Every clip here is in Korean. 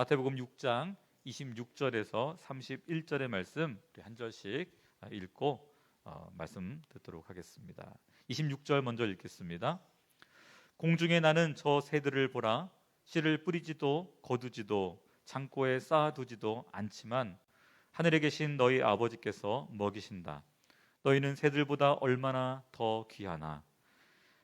마태복음 6장 26절에서 31절의 말씀 한 절씩 읽고 어, 말씀 듣도록 하겠습니다. 26절 먼저 읽겠습니다. 공중에 나는 저 새들을 보라 씨를 뿌리지도 거두지도 창고에 쌓아두지도 않지만 하늘에 계신 너희 아버지께서 먹이신다. 너희는 새들보다 얼마나 더 귀하나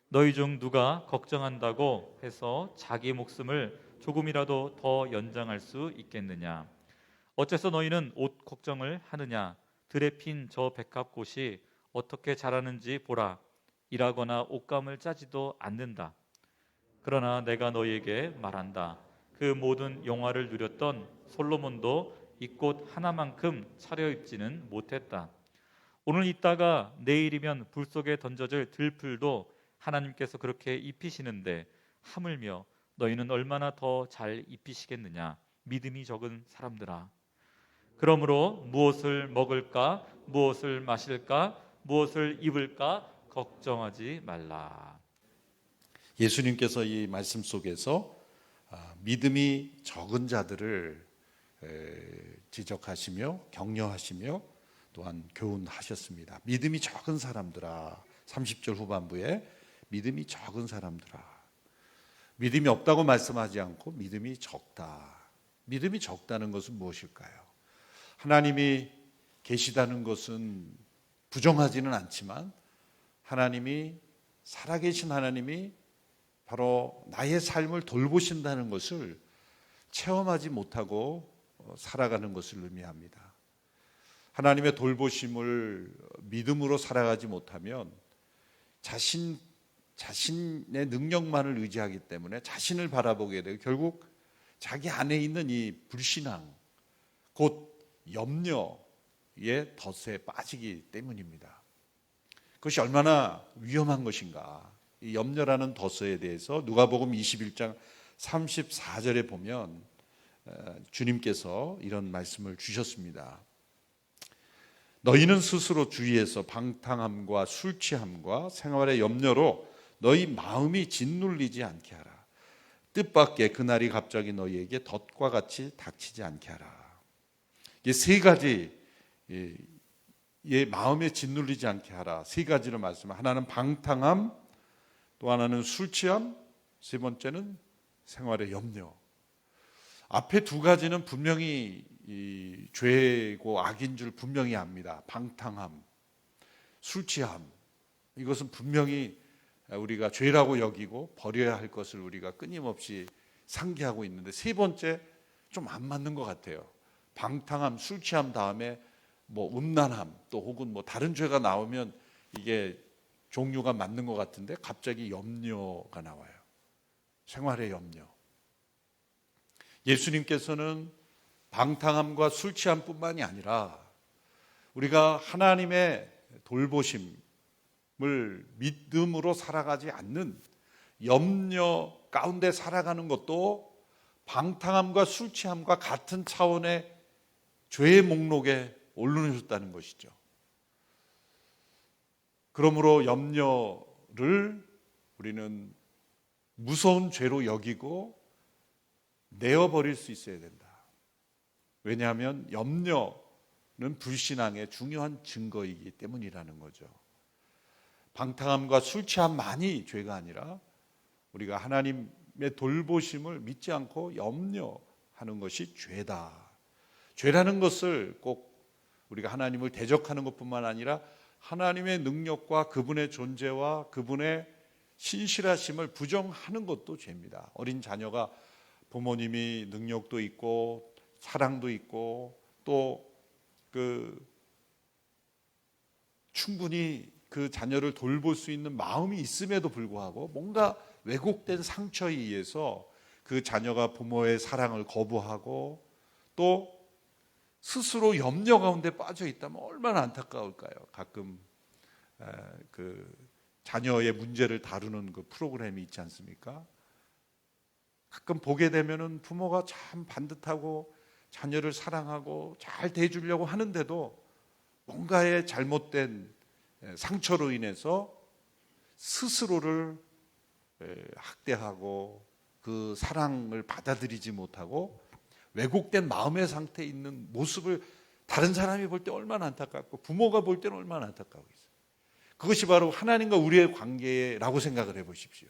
너희 중 누가 걱정한다고 해서 자기 목숨을 조금이라도 더 연장할 수 있겠느냐? 어째서 너희는 옷 걱정을 하느냐? 들에 핀 저 백합꽃이 어떻게 자라는지 보라. 일하거나 옷감을 짜지도 않는다. 그러나 내가 너희에게 말한다. 그 모든 영화를 누렸던 솔로몬도 이 꽃 하나만큼 차려입지는 못했다. 오늘 있다가 내일이면 불 속에 던져질 들풀도 하나님께서 그렇게 입히시는데 하물며 너희는 얼마나 더 잘 입히시겠느냐? 믿음이 적은 사람들아. 그러므로 무엇을 먹을까? 무엇을 마실까? 무엇을 입을까? 걱정하지 말라. 예수님께서 이 말씀 속에서 아, 믿음이 적은 자들을 에, 지적하시며 격려하시며 또한 교훈하셨습니다. 믿음이 적은 사람들아. 30절 후반부에 믿음이 적은 사람들아 믿음이 없다고 말씀하지 않고 믿음이 적다. 믿음이 적다는 것은 무엇일까요? 하나님이 계시다는 것은 부정하지는 않지만 하나님이 살아계신 하나님이 바로 나의 삶을 돌보신다는 것을 체험하지 못하고 어, 살아가는 것을 의미합니다. 하나님의 돌보심을 믿음으로 살아가지 못하면 자신 자신의 능력만을 의지하기 때문에 자신을 바라보게 되고 결국 자기 안에 있는 이 불신앙 곧 염려의 덫에 빠지기 때문입니다. 그것이 얼마나 위험한 것인가. 이 염려라는 덫에 대해서 누가복음 21장 34절에 보면 어, 주님께서 이런 말씀을 주셨습니다. 너희는 스스로 주위에서 방탕함과 술 취함과 생활의 염려로 너희 마음이 짓눌리지 않게 하라. 뜻밖의 그날이 갑자기 너희에게 덫과 같이 닥치지 않게 하라. 이 세 가지 예, 마음에 짓눌리지 않게 하라. 세 가지로 말씀. 하나는 방탕함, 또 하나는 술 취함, 세 번째는 생활의 염려. 앞에 두 가지는 분명히 이 죄고 악인 줄 분명히 압니다. 방탕함, 술 취함. 이것은 분명히 우리가 죄라고 여기고 버려야 할 것을 우리가 끊임없이 상기하고 있는데 세 번째 좀 안 맞는 것 같아요. 방탕함, 술 취함 다음에 뭐 음란함 또 혹은 뭐 다른 죄가 나오면 이게 종류가 맞는 것 같은데 갑자기 염려가 나와요. 생활의 염려. 예수님께서는 방탕함과 술 취함뿐만이 아니라 우리가 하나님의 돌보심을 믿음으로 살아가지 않는 염려 가운데 살아가는 것도 방탕함과 술 취함과 같은 차원의 죄의 목록에 올려놓으셨다는 것이죠. 그러므로 염려를 우리는 무서운 죄로 여기고 내어버릴 수 있어야 된다. 왜냐하면 염려는 불신앙의 중요한 증거이기 때문이라는 거죠. 방탕함과 술 취함만이 죄가 아니라 우리가 하나님의 돌보심을 믿지 않고 염려하는 것이 죄다. 죄라는 것을 꼭 우리가 하나님을 대적하는 것뿐만 아니라 하나님의 능력과 그분의 존재와 그분의 신실하심을 부정하는 것도 죄입니다. 어린 자녀가 부모님이 능력도 있고 사랑도 있고 또 그 충분히 그 자녀를 돌볼 수 있는 마음이 있음에도 불구하고 뭔가 왜곡된 상처에 의해서 그 자녀가 부모의 사랑을 거부하고 또 스스로 염려 가운데 빠져 있다면 얼마나 안타까울까요? 가끔 그 자녀의 문제를 다루는 그 프로그램이 있지 않습니까? 가끔 보게 되면은 부모가 참 반듯하고 자녀를 사랑하고 잘 대해주려고 하는데도 뭔가의 잘못된 상처로 인해서 스스로를 학대하고 그 사랑을 받아들이지 못하고 왜곡된 마음의 상태에 있는 모습을 다른 사람이 볼 때 얼마나 안타깝고 부모가 볼 때는 얼마나 안타까워요. 그것이 바로 하나님과 우리의 관계라고 생각을 해 보십시오.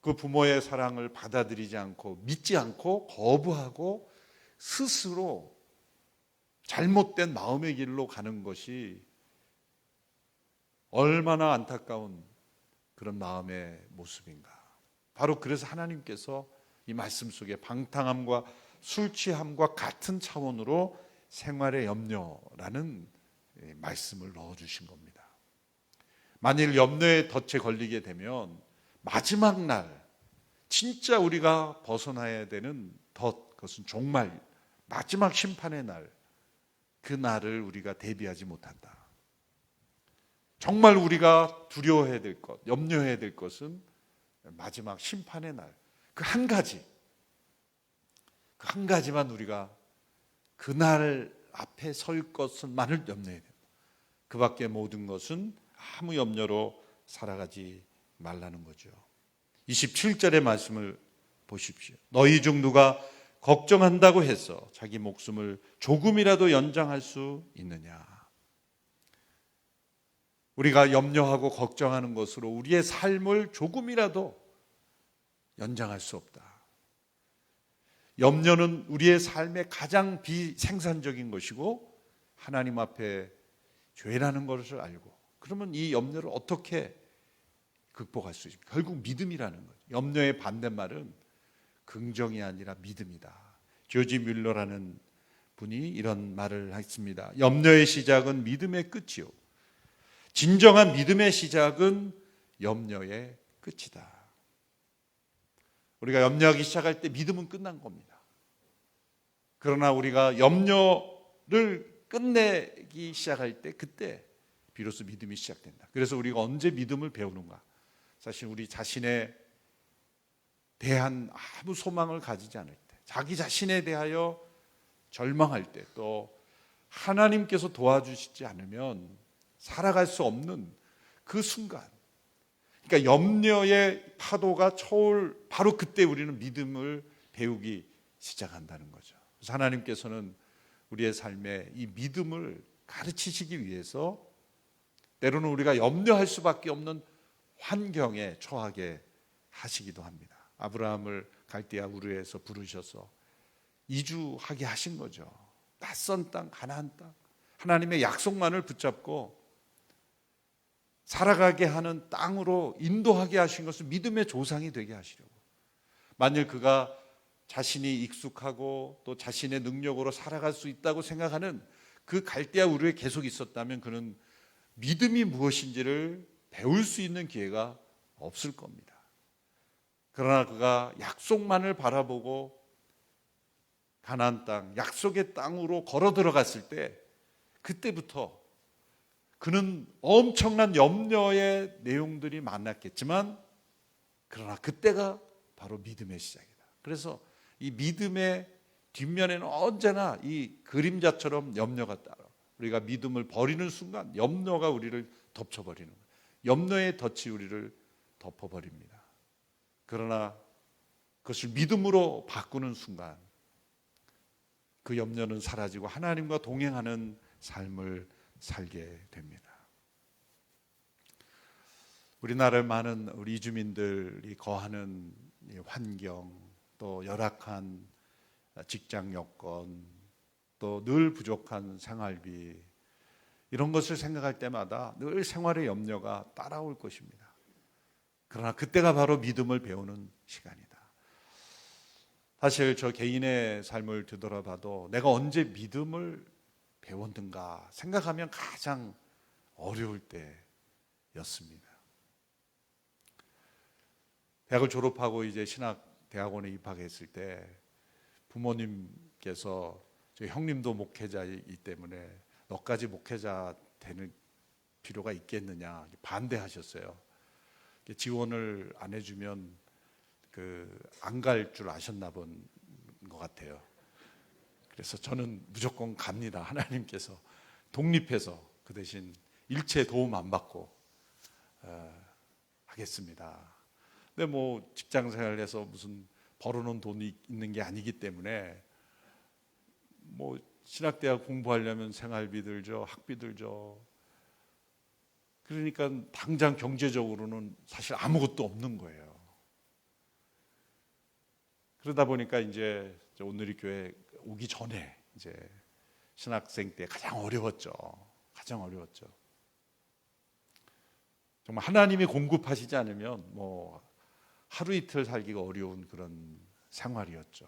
그 부모의 사랑을 받아들이지 않고 믿지 않고 거부하고 스스로 잘못된 마음의 길로 가는 것이 얼마나 안타까운 그런 마음의 모습인가. 바로 그래서 하나님께서 이 말씀 속에 방탕함과 술 취함과 같은 차원으로 생활의 염려라는 예, 말씀을 넣어 주신 겁니다. 만일 염려의 덫에 걸리게 되면 마지막 날 진짜 우리가 벗어나야 되는 덫 그것은 정말 마지막 심판의 날 그 날을 우리가 대비하지 못한다. 정말 우리가 두려워해야 될 것, 염려해야 될 것은 마지막 심판의 날 그 한 가지 그 한 가지만 우리가 그날 앞에 설 것만을 염려해야 됩니다. 그 밖에 모든 것은 아무 염려로 살아가지 말라는 거죠. 27절의 말씀을 보십시오. 너희 중 누가 걱정한다고 해서 자기 목숨을 조금이라도 연장할 수 있느냐? 우리가 염려하고 걱정하는 것으로 우리의 삶을 조금이라도 연장할 수 없다. 염려는 우리의 삶의 가장 비생산적인 것이고 하나님 앞에 죄라는 것을 알고 그러면 이 염려를 어떻게 극복할 수 있습니까? 결국 믿음이라는 거죠. 염려의 반대말은 긍정이 아니라 믿음이다. 조지 뮬러라는 분이 이런 말을 했습니다. 염려의 시작은 믿음의 끝이요. 진정한 믿음의 시작은 염려의 끝이다. 우리가 염려하기 시작할 때 믿음은 끝난 겁니다. 그러나 우리가 염려를 끝내기 시작할 때 그때 비로소 믿음이 시작된다. 그래서 우리가 언제 믿음을 배우는가? 사실 우리 자신에 대한 아무 소망을 가지지 않을 때, 자기 자신에 대하여 절망할 때, 또 하나님께서 도와주시지 않으면 살아갈 수 없는 그 순간, 그러니까 염려의 파도가 쳐올 바로 그때 우리는 믿음을 배우기 시작한다는 거죠. 그래서 하나님께서는 우리의 삶에 이 믿음을 가르치시기 위해서 때로는 우리가 염려할 수밖에 없는 환경에 처하게 하시기도 합니다. 아브라함을 갈대아 우르에서 부르셔서 이주하게 하신 거죠. 낯선 땅, 가나안 땅. 하나님의 약속만을 붙잡고 살아가게 하는 땅으로 인도하게 하신 것은 믿음의 조상이 되게 하시려고. 만일 그가 자신이 익숙하고 또 자신의 능력으로 살아갈 수 있다고 생각하는 그 갈대아 우르에 계속 있었다면 그는 믿음이 무엇인지를 배울 수 있는 기회가 없을 겁니다. 그러나 그가 약속만을 바라보고 가나안 땅, 약속의 땅으로 걸어 들어갔을 때 그때부터 그는 엄청난 염려의 내용들이 많았겠지만 그러나 그때가 바로 믿음의 시작이다. 그래서 이 믿음의 뒷면에는 언제나 이 그림자처럼 염려가 따라 우리가 믿음을 버리는 순간 염려가 우리를 덮쳐버리는 거예요. 염려의 덫이 우리를 덮어버립니다. 그러나 그것을 믿음으로 바꾸는 순간 그 염려는 사라지고 하나님과 동행하는 삶을 살게 됩니다. 우리나라 많은 우리 이주민들이 거하는 환경 또 열악한 직장 여건 또 늘 부족한 생활비 이런 것을 생각할 때마다 늘 생활의 염려가 따라올 것입니다. 그러나 그때가 바로 믿음을 배우는 시간이다. 사실 저 개인의 삶을 되돌아봐도 내가 언제 믿음을 배웠는가 생각하면 가장 어려울 때였습니다. 대학을 졸업하고 이제 신학 대학원에 입학했을 때 부모님께서 형님도 목회자이기 때문에 너까지 목회자 되는 필요가 있겠느냐 반대하셨어요. 지원을 안 해주면 그 안 갈 줄 아셨나 본 것 같아요. 그래서 저는 무조건 갑니다. 하나님께서 독립해서 그 대신 일체 도움 안 받고 어, 하겠습니다. 근데 뭐 직장 생활해서 무슨 벌어놓은 돈이 있는 게 아니기 때문에 뭐 신학대학 공부하려면 생활비 들죠, 학비 들죠. 그러니까 당장 경제적으로는 사실 아무것도 없는 거예요. 그러다 보니까 이제 저 오늘이 교회 오기 전에 이제 신학생 때 가장 어려웠죠. 가장 어려웠죠. 정말 하나님이 공급하시지 않으면 뭐 하루 이틀 살기가 어려운 그런 생활이었죠.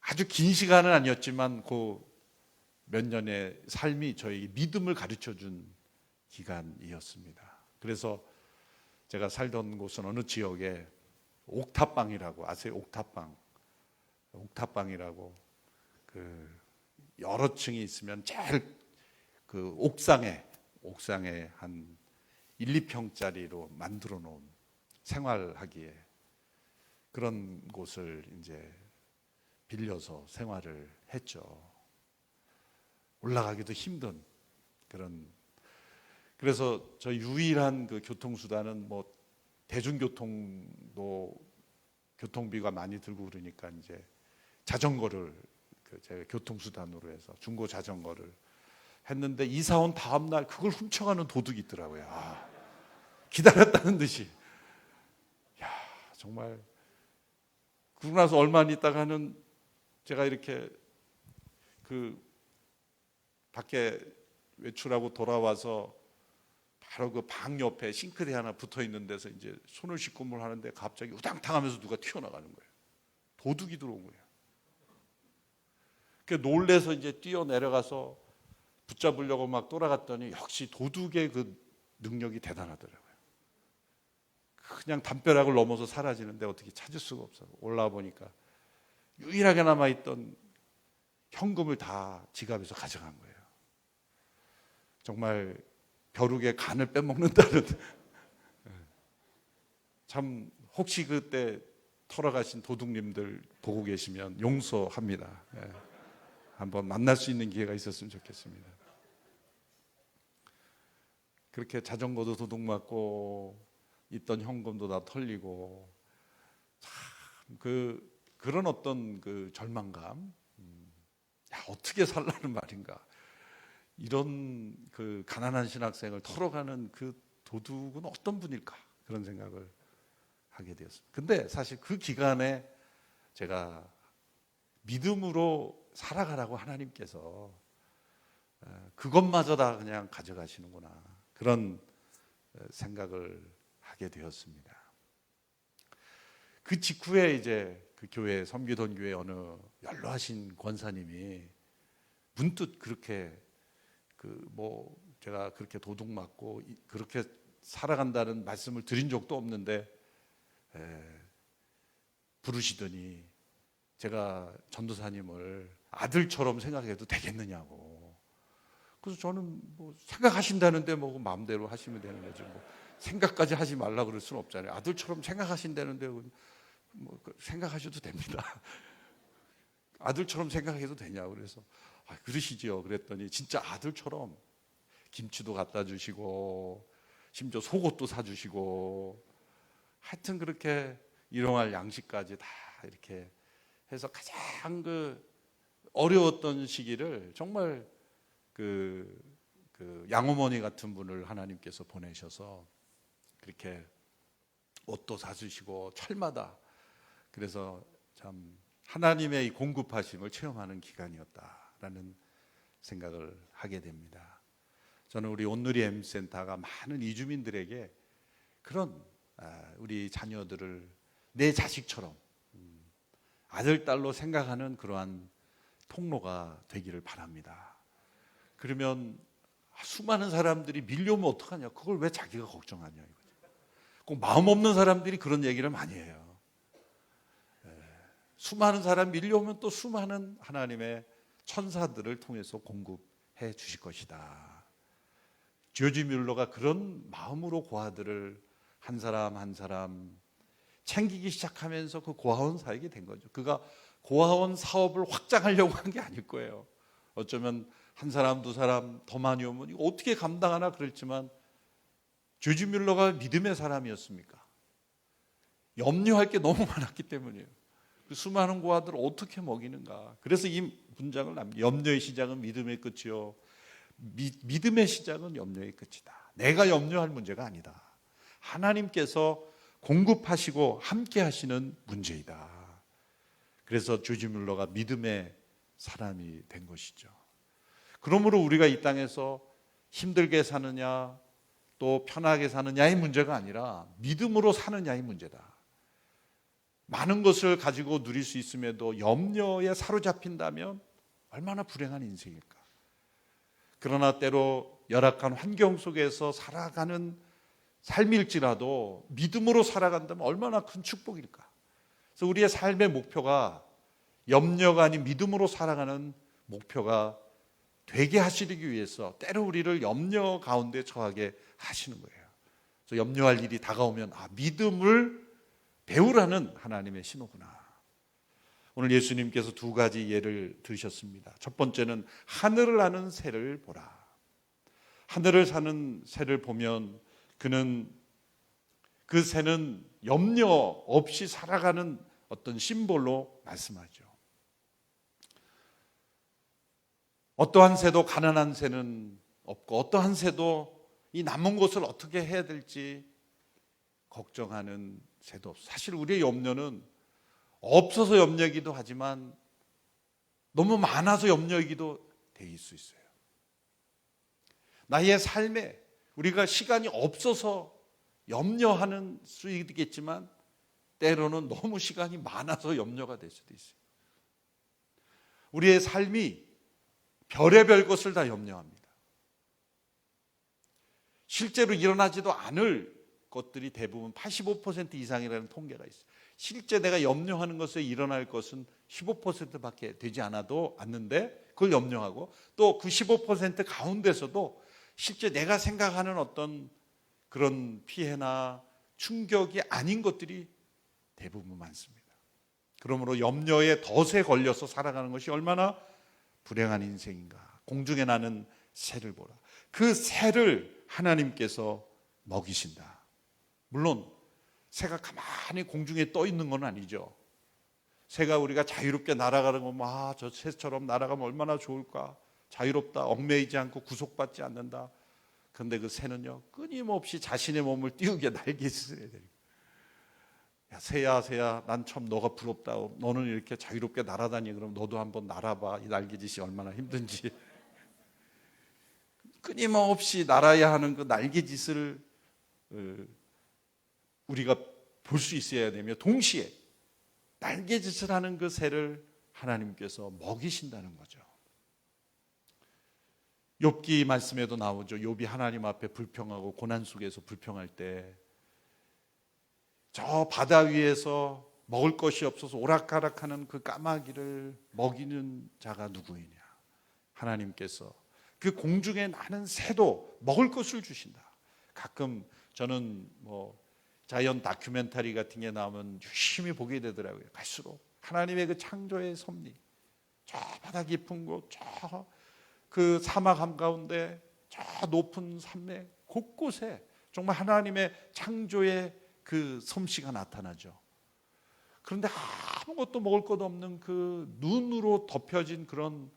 아주 긴 시간은 아니었지만 그 몇 년의 삶이 저에게 믿음을 가르쳐 준 기간이었습니다. 그래서 제가 살던 곳은 어느 지역에 옥탑방이라고 아세요? 옥탑방. 옥탑방이라고 그 여러 층이 있으면 제일 그 옥상에 옥상에 한 1, 2평짜리로 만들어 놓은 생활하기에 그런 곳을 이제 빌려서 생활을 했죠. 올라가기도 힘든 그런 그래서 저 유일한 그 교통수단은 뭐 대중교통도 교통비가 많이 들고 그러니까 이제 자전거를 그 제가 교통수단으로 해서 중고 자전거를 했는데 이사 온 다음 날 그걸 훔쳐가는 도둑이 있더라고요. 아, 기다렸다는 듯이. 야 정말 그러고 나서 얼마 안 있다가는 제가 이렇게 그 밖에 외출하고 돌아와서 바로 그 방 옆에 싱크대 하나 붙어 있는 데서 이제 손을 씻고 뭘 하는데 갑자기 우당탕 하면서 누가 튀어나가는 거예요. 도둑이 들어온 거예요. 그 놀래서 이제 뛰어 내려가서 붙잡으려고 막 돌아갔더니 역시 도둑의 그 능력이 대단하더라고요. 그냥 담벼락을 넘어서 사라지는데 어떻게 찾을 수가 없어. 올라와 보니까 유일하게 남아 있던 현금을 다 지갑에서 가져간 거예요. 정말 벼룩의 간을 빼먹는다는 참 혹시 그때 털어가신 도둑님들 보고 계시면 용서합니다. 예. 한번 만날 수 있는 기회가 있었으면 좋겠습니다. 그렇게 자전거도 도둑 맞고 있던 현금도 다 털리고 참 그 그런 어떤 그 절망감, 음, 야 어떻게 살라는 말인가 이런 그 가난한 신학생을 털어가는 그 도둑은 어떤 분일까 그런 생각을 하게 되었습니다. 근데 사실 그 기간에 제가 믿음으로 살아가라고 하나님께서 어, 그것마저 다 그냥 가져가시는구나 그런 어, 생각을 하게 되었습니다. 그 직후에 이제 그 교회 섬기던 교회 어느 연로하신 권사님이 문득 그렇게 그 뭐 제가 그렇게 도둑 맞고 이- 그렇게 살아간다는 말씀을 드린 적도 없는데 에, 부르시더니 제가 전도사님을 아들처럼 생각해도 되겠느냐고. 그래서 저는 뭐 생각하신다는데 뭐 마음대로 하시면 되는 거죠. 뭐 생각까지 하지 말라 그럴 수는 없잖아요. 아들처럼 생각하신다는데 뭐그 생각하셔도 됩니다. 아들처럼 생각해도 되냐고 그래서 아, 그러시지요. 그랬더니 진짜 아들처럼 김치도 갖다 주시고 심지어 속옷도 사 주시고 하여튼 그렇게 일용할 양식까지 다 이렇게 해서 가장 그 어려웠던 시기를 정말 그, 그 양어머니 같은 분을 하나님께서 보내셔서 그렇게 옷도 사주시고 철마다 그래서 참 하나님의 이 공급하심을 체험하는 기간이었다라는 생각을 하게 됩니다. 저는 우리 온누리 M센터가 많은 이주민들에게 그런 아, 우리 자녀들을 내 자식처럼 음, 아들 딸로 생각하는 그러한 통로가 되기를 바랍니다. 그러면 수많은 사람들이 밀려오면 어떡하냐? 그걸 왜 자기가 걱정하냐 이거죠. 꼭 마음 없는 사람들이 그런 얘기를 많이 해요. 수많은 사람 밀려오면 또 수많은 하나님의 천사들을 통해서 공급해 주실 것이다. 조지 뮬러가 그런 마음으로 고아들을 한 사람 한 사람 챙기기 시작하면서 그 고아원 사역이 된 거죠. 그가 고아원 사업을 확장하려고 한 게 아닐 거예요. 어쩌면 한 사람 두 사람 더 많이 오면 이거 어떻게 감당하나 그랬지만 조지 뮬러가 믿음의 사람이었습니까? 염려할 게 너무 많았기 때문이에요. 그 수많은 고아들을 어떻게 먹이는가. 그래서 이 문장을 남 염려의 시작은 믿음의 끝이요. 미, 믿음의 시작은 염려의 끝이다. 내가 염려할 문제가 아니다. 하나님께서 공급하시고 함께 하시는 문제이다. 그래서 조지 뮬러가 믿음의 사람이 된 것이죠. 그러므로 우리가 이 땅에서 힘들게 사느냐 또 편하게 사느냐의 문제가 아니라 믿음으로 사느냐의 문제다. 많은 것을 가지고 누릴 수 있음에도 염려에 사로잡힌다면 얼마나 불행한 인생일까. 그러나 때로 열악한 환경 속에서 살아가는 삶일지라도 믿음으로 살아간다면 얼마나 큰 축복일까. 그래서 우리의 삶의 목표가 염려가 아닌 믿음으로 살아가는 목표가 되게 하시기 위해서 때로 우리를 염려 가운데 처하게 하시는 거예요. 그래서 염려할 일이 다가오면 아 믿음을 배우라는 하나님의 신호구나. 오늘 예수님께서 두 가지 예를 들으셨습니다. 첫 번째는 하늘을 아는 새를 보라. 하늘을 사는 새를 보면 그는 그 새는 염려 없이 살아가는 어떤 심볼로 말씀하죠. 어떠한 새도 가난한 새는 없고 어떠한 새도 이 남은 것을 어떻게 해야 될지 걱정하는 새도 없어. 사실 우리의 염려는 없어서 염려이기도 하지만 너무 많아서 염려이기도 될수 있어요. 나의 삶에 우리가 시간이 없어서 염려하는 수 있겠지만 때로는 너무 시간이 많아서 염려가 될 수도 있어요. 우리의 삶이 별의별 것을 다 염려합니다. 실제로 일어나지도 않을 것들이 대부분 85% 이상이라는 통계가 있어요. 실제 내가 염려하는 것에 일어날 것은 15%밖에 되지 않아도 않는데 그걸 염려하고 또 그 15% 가운데서도 실제 내가 생각하는 어떤 그런 피해나 충격이 아닌 것들이 대부분 많습니다. 그러므로 염려에 덫에 걸려서 살아가는 것이 얼마나 불행한 인생인가. 공중에 나는 새를 보라. 그 새를 하나님께서 먹이신다. 물론 새가 가만히 공중에 떠 있는 건 아니죠. 새가 우리가 자유롭게 날아가는 거, 아, 저 새처럼 날아가면 얼마나 좋을까. 자유롭다. 얽매이지 않고 구속받지 않는다. 그런데 그 새는요, 끊임없이 자신의 몸을 띄우게 날개짓을 해야 돼요. 야, 새야, 새야, 난 참 너가 부럽다. 너는 이렇게 자유롭게 날아다니. 그럼 너도 한번 날아봐. 이 날개짓이 얼마나 힘든지. 끊임없이 날아야 하는 그 날개짓을 어, 우리가 볼 수 있어야 되며 동시에 날개짓을 하는 그 새를 하나님께서 먹이신다는 거죠. 욥기 말씀에도 나오죠. 욥이 하나님 앞에 불평하고 고난 속에서 불평할 때 저 바다 위에서 먹을 것이 없어서 오락가락하는 그 까마귀를 먹이는 자가 누구이냐? 하나님께서 그 공중에 나는 새도 먹을 것을 주신다. 가끔 저는 뭐 자연 다큐멘터리 같은 게 나오면 유심히 보게 되더라고요. 갈수록 하나님의 그 창조의 섭리, 저 바다 깊은 곳, 저 그 사막 한가운데, 저 높은 산맥 곳곳에 정말 하나님의 창조의 그 솜씨가 나타나죠. 그런데 아무것도 먹을 것 없는 그 눈으로 덮여진 그런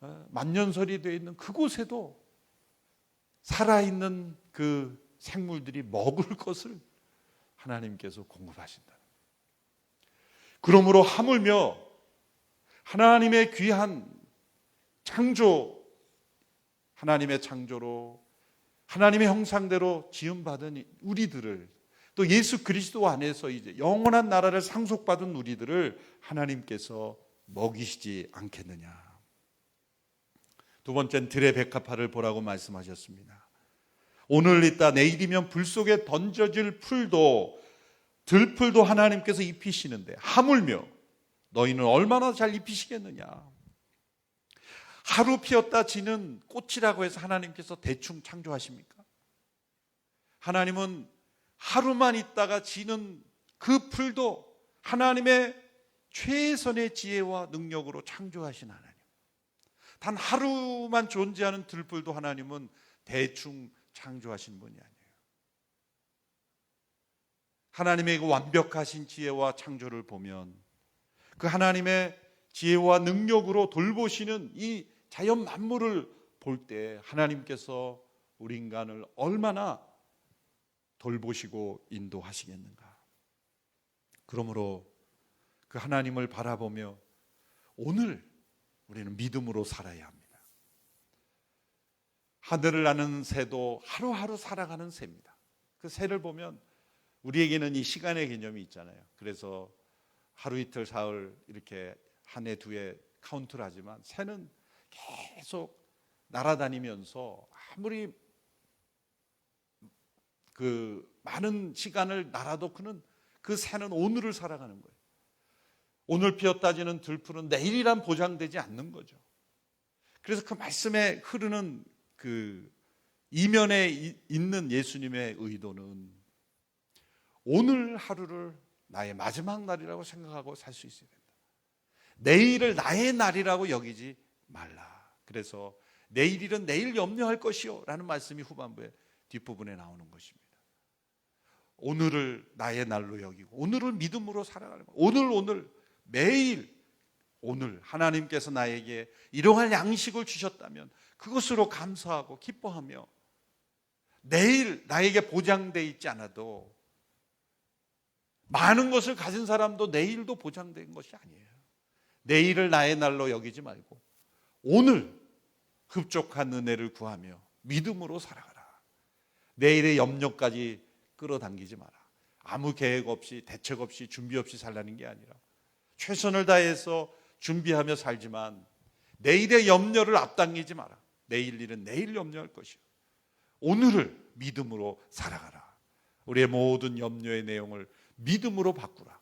어, 만년설이 되어 있는 그곳에도 살아있는 그 생물들이 먹을 것을 하나님께서 공급하신다. 그러므로 하물며 하나님의 귀한 창조, 하나님의 창조로 하나님의 형상대로 지음받은 우리들을 또 예수 그리스도 안에서 이제 영원한 나라를 상속받은 우리들을 하나님께서 먹이시지 않겠느냐. 두 번째는 들의 백합화를 보라고 말씀하셨습니다. 오늘 있다 내일이면 불 속에 던져질 풀도 들풀도 하나님께서 입히시는데 하물며 너희는 얼마나 잘 입히시겠느냐. 하루 피었다 지는 꽃이라고 해서 하나님께서 대충 창조하십니까? 하나님은 하루만 있다가 지는 그 풀도 하나님의 최선의 지혜와 능력으로 창조하신 하나님. 단 하루만 존재하는 들풀도 하나님은 대충 창조하신 분이 아니에요. 하나님의 그 완벽하신 지혜와 창조를 보면 그 하나님의 지혜와 능력으로 돌보시는 이 자연 만물을 볼 때 하나님께서 우리 인간을 얼마나 돌보시고 인도하시겠는가. 그러므로 그 하나님을 바라보며 오늘 우리는 믿음으로 살아야 합니다. 하늘을 나는 새도 하루하루 살아가는 새입니다. 그 새를 보면 우리에게는 이 시간의 개념이 있잖아요. 그래서 하루 이틀 사흘 이렇게 한 해 두 해 카운트를 하지만 새는 계속 날아다니면서 아무리 그 많은 시간을 날아도 그는 그 새는 오늘을 살아가는 거예요. 오늘 피었다지는 들풀은 내일이란 보장되지 않는 거죠. 그래서 그 말씀에 흐르는 그 이면에 이- 있는 예수님의 의도는 오늘 하루를 나의 마지막 날이라고 생각하고 살 수 있어야 된다. 내일을 나의 날이라고 여기지 말라. 그래서 내일 일은 내일 염려할 것이요. 라는 말씀이 후반부에 뒷부분에 나오는 것입니다. 오늘을 나의 날로 여기고 오늘을 믿음으로 살아가는 것. 오늘 오늘 매일 오늘 하나님께서 나에게 일용할 양식을 주셨다면 그것으로 감사하고 기뻐하며 내일 나에게 보장돼 있지 않아도 많은 것을 가진 사람도 내일도 보장된 것이 아니에요. 내일을 나의 날로 여기지 말고 오늘 흡족한 은혜를 구하며 믿음으로 살아가라. 내일의 염려까지 끌어당기지 마라. 아무 계획 없이 대책 없이 준비 없이 살라는 게 아니라 최선을 다해서 준비하며 살지만 내일의 염려를 앞당기지 마라. 내일 일은 내일 염려할 것이요. 오늘을 믿음으로 살아가라. 우리의 모든 염려의 내용을 믿음으로 바꾸라.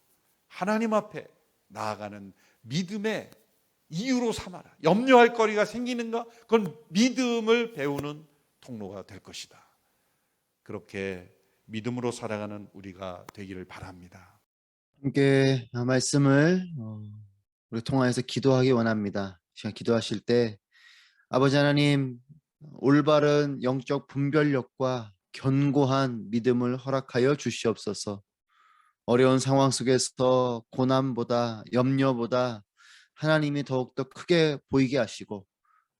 하나님 앞에 나아가는 믿음의 이유로 삼아라. 염려할 거리가 생기는가? 그건 믿음을 배우는 통로가 될 것이다. 그렇게 믿음으로 살아가는 우리가 되기를 바랍니다. 함께 말씀을 어, 우리 통화해서 기도하기 원합니다. 시간 기도하실 때 아버지 하나님 올바른 영적 분별력과 견고한 믿음을 허락하여 주시옵소서. 어려운 상황 속에서 고난보다 염려보다 하나님이 더욱더 크게 보이게 하시고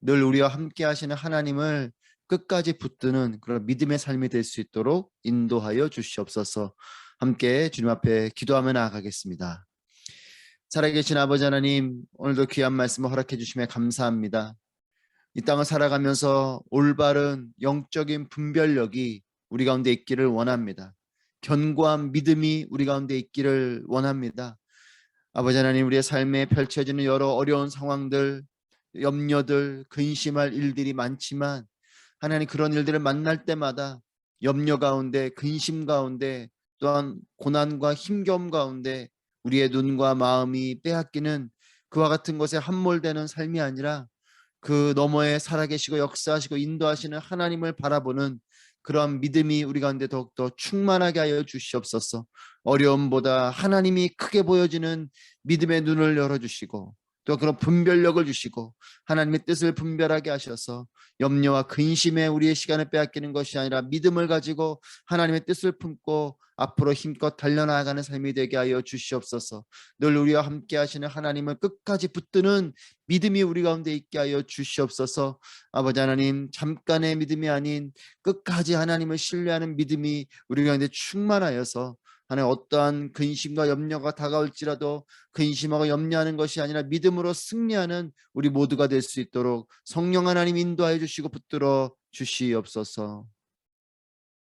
늘 우리와 함께 하시는 하나님을 끝까지 붙드는 그런 믿음의 삶이 될 수 있도록 인도하여 주시옵소서. 함께 주님 앞에 기도하며 나아가겠습니다. 살아계신 아버지 하나님, 오늘도 귀한 말씀을 허락해 주심에 감사합니다. 이 땅을 살아가면서 올바른 영적인 분별력이 우리 가운데 있기를 원합니다. 견고한 믿음이 우리 가운데 있기를 원합니다. 아버지 하나님, 우리의 삶에 펼쳐지는 여러 어려운 상황들, 염려들, 근심할 일들이 많지만 하나님 그런 일들을 만날 때마다 염려 가운데, 근심 가운데, 또한 고난과 힘겨움 가운데 우리의 눈과 마음이 빼앗기는 그와 같은 것에 함몰되는 삶이 아니라 그 너머에 살아계시고 역사하시고 인도하시는 하나님을 바라보는 그러한 믿음이 우리 가운데 더욱더 충만하게 하여 주시옵소서. 어려움보다 하나님이 크게 보여지는 믿음의 눈을 열어주시고 또 그런 분별력을 주시고 하나님의 뜻을 분별하게 하셔서 염려와 근심에 우리의 시간을 빼앗기는 것이 아니라 믿음을 가지고 하나님의 뜻을 품고 앞으로 힘껏 달려나가는 삶이 되게 하여 주시옵소서. 늘 우리와 함께 하시는 하나님을 끝까지 붙드는 믿음이 우리 가운데 있게 하여 주시옵소서. 아버지 하나님 잠깐의 믿음이 아닌 끝까지 하나님을 신뢰하는 믿음이 우리 가운데 충만하여서 하나님 어떠한 근심과 염려가 다가올지라도 근심하고 염려하는 것이 아니라 믿음으로 승리하는 우리 모두가 될 수 있도록 성령 하나님 인도하여 주시고 붙들어 주시옵소서.